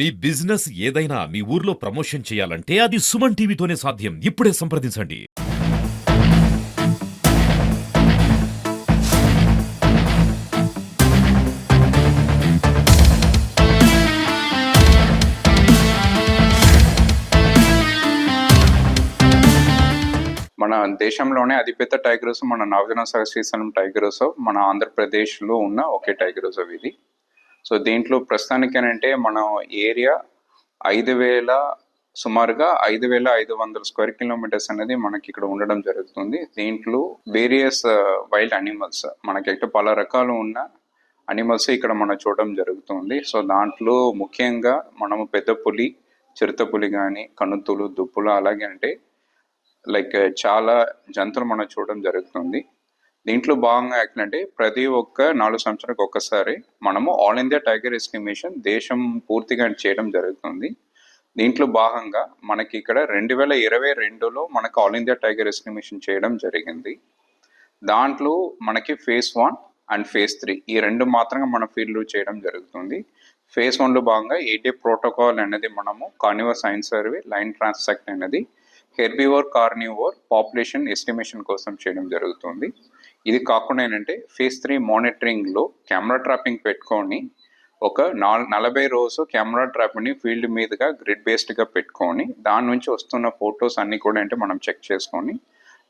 మీ business ఏదైనా మీ ఊర్లో promotion చేయాలంటే అది సుమన్ టీవీతోనే సాధ్యం. ఇప్పుడే సంప్రదించండి. మన దేశంలోనే అతిపెద్ద టైగర్ మన నవజన సాగర్ శ్రీశైలం టైగర్ మన ఆంధ్రప్రదేశ్లో ఉన్న ఒకే టైగర్ ఇది. సో దీంట్లో ప్రస్తుతానికి ఏంటంటే మన ఏరియా ఐదు వేల సుమారుగా ఐదు వేల ఐదు వందల స్క్వేర్ కిలోమీటర్స్ అనేది మనకి ఇక్కడ ఉండడం జరుగుతుంది. దీంట్లో వేరియస్ వైల్డ్ అనిమల్స్ మనకి అయితే పలు రకాలు ఉన్న అనిమల్స్ ఇక్కడ మనం చూడడం జరుగుతుంది. సో దాంట్లో ముఖ్యంగా మనము పెద్ద పులి చిరుత పులి కానీ కనుతులు దుప్పులు అలాగే అంటే లైక్ చాలా జంతువులు మనం చూడడం జరుగుతుంది. దీంట్లో భాగంగా అంటే ప్రతి ఒక్క నాలుగు సంవత్సరాలకు ఒక్కసారి మనము ఆల్ ఇండియా టైగర్ ఎస్టిమేషన్ దేశం పూర్తిగా చేయడం జరుగుతుంది. దీంట్లో భాగంగా మనకి ఇక్కడ రెండు వేల ఇరవై రెండులో మనకు ఆల్ ఇండియా టైగర్ ఎస్టిమేషన్ చేయడం జరిగింది. దాంట్లో మనకి phase one and phase three ఈ రెండు మాత్రమే మన ఫీల్డ్లో చేయడం జరుగుతుంది. ఫేజ్ వన్లో భాగంగా ఏటీ ప్రోటోకాల్ అనేది మనము carnivore signs survey line transect అనేది హెర్బివోర్ కార్నివోర్ పాపులేషన్ ఎస్టిమేషన్ కోసం చేయడం జరుగుతుంది. ఇది కాకుండా ఏంటంటే ఫేజ్ త్రీ మానిటరింగ్లో కెమెరా ట్రాపింగ్ పెట్టుకొని ఒక నాల్ నలభై రోజు కెమెరా ట్రాప్ని ఫీల్డ్ మీదుగా గ్రిడ్ బేస్డ్గా పెట్టుకొని దాని నుంచి వస్తున్న ఫొటోస్ అన్నీ కూడా అంటే మనం చెక్ చేసుకొని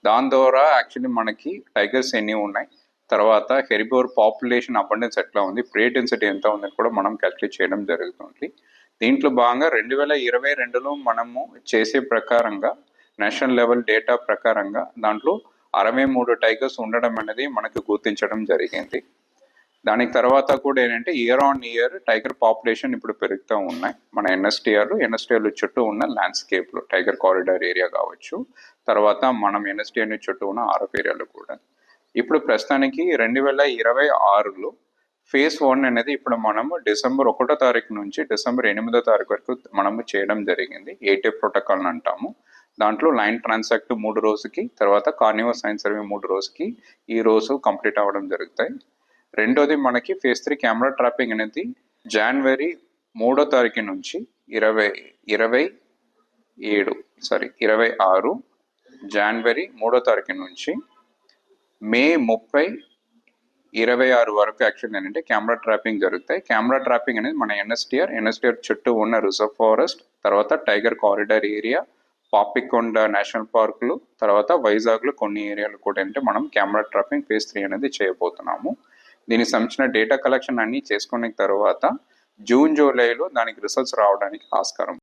దాని ద్వారా యాక్చువల్లీ మనకి టైగర్స్ ఎన్ని ఉన్నాయి తర్వాత హెరిబోర్ పాపులేషన్ అబండెన్స్ ఎట్లా ఉంది ప్రే డెన్సిటీ ఎంత ఉందని కూడా మనం క్యాల్కులేట్ చేయడం జరుగుతుంది. దీంట్లో భాగంగా రెండు వేల ఇరవై రెండులో మనము చేసే ప్రకారంగా నేషనల్ లెవెల్ డేటా ప్రకారంగా దాంట్లో అరవై మూడు టైగర్స్ ఉండడం అనేది మనకు గుర్తించడం జరిగింది. దానికి తర్వాత కూడా ఏంటంటే year on year tiger population ఇప్పుడు పెరుగుతూ ఉన్నాయి. మన ఎన్ఎస్టీఆర్ ఎన్ఎస్టీఆర్లు చుట్టూ ఉన్న ల్యాండ్స్కేప్లు టైగర్ కారిడార్ ఏరియా కావచ్చు. తర్వాత మనం ఎన్ఎస్టీఆర్ని చుట్టూ ఉన్న ఆరఫ్ ఏరియాలో కూడా. ఇప్పుడు ప్రస్తుతానికి రెండు వేల ఇరవై ఆరులో ఫేజ్ వన్ అనేది ఇప్పుడు మనము డిసెంబర్ ఒకటో తారీఖు నుంచి డిసెంబర్ ఎనిమిదో తారీఖు వరకు మనము చేయడం జరిగింది. ఏటీ ప్రోటోకాల్ అంటాము. దాంట్లో లైన్ ట్రాన్సాక్ట్ మూడు రోజుకి తర్వాత కార్నివల్ సైన్స్ సర్వే మూడు రోజుకి ఈ రోజు కంప్లీట్ అవ్వడం జరుగుతాయి. రెండోది మనకి ఫేజ్ త్రీ కెమెరా ట్రాపింగ్ అనేది జనవరి మూడో తారీఖు నుంచి ఇరవై ఇరవై ఏడు సారీ ఇరవై ఆరు జనవరి మూడో తారీఖు నుంచి మే ముప్పై ఇరవై ఆరు వరకు యాక్చువల్ ఏంటంటే కెమెరా ట్రాపింగ్ జరుగుతాయి. కెమెరా ట్రాపింగ్ అనేది మన ఎన్ఎస్టిఆర్ ఎన్ఎస్టిఆర్ చుట్టూ ఉన్న రిజర్వ్ ఫారెస్ట్ తర్వాత tiger corridor area Papikonda national పార్కులు తర్వాత వైజాగ్లో కొన్ని ఏరియాలు కూడా అంటే మనం కెమెరా ట్రాఫింగ్ ఫేజ్ త్రీ అనేది చేయబోతున్నాము. దీనికి సంబంధించిన డేటా కలెక్షన్ అన్ని చేసుకున్న తర్వాత జూన్ జూలైలో దానికి రిసల్ట్స్ రావడానికి ఆస్కారం.